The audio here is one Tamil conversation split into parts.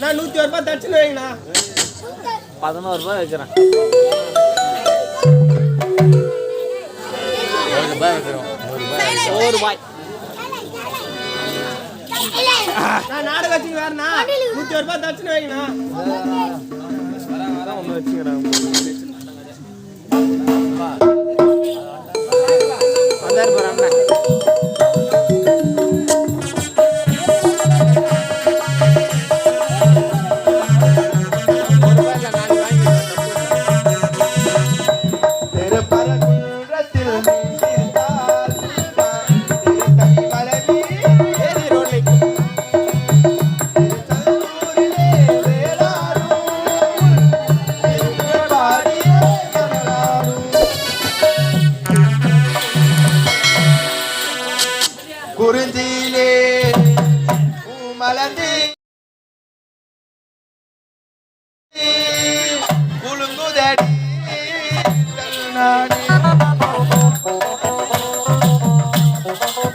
நான் நூத்தி ஒரு ரூபாய் தச்சுன்னு வைங்கண்ணா. பதினோரு ரூபாய் வைக்கிறேன். ஒரு ரூபாய் வைக்கிறோம் ஒரு ரூபாய். நான் நாடு வச்சுங்க வேறண்ணா நூற்றி ஒரு ரூபாய் தச்சுன்னு வைங்கண்ணா. வராங்க வரான் ஒன்று வச்சுக்கிறாங்க வந்தாரு போகிறாங்கண்ணா 火烧多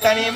திருத்தணி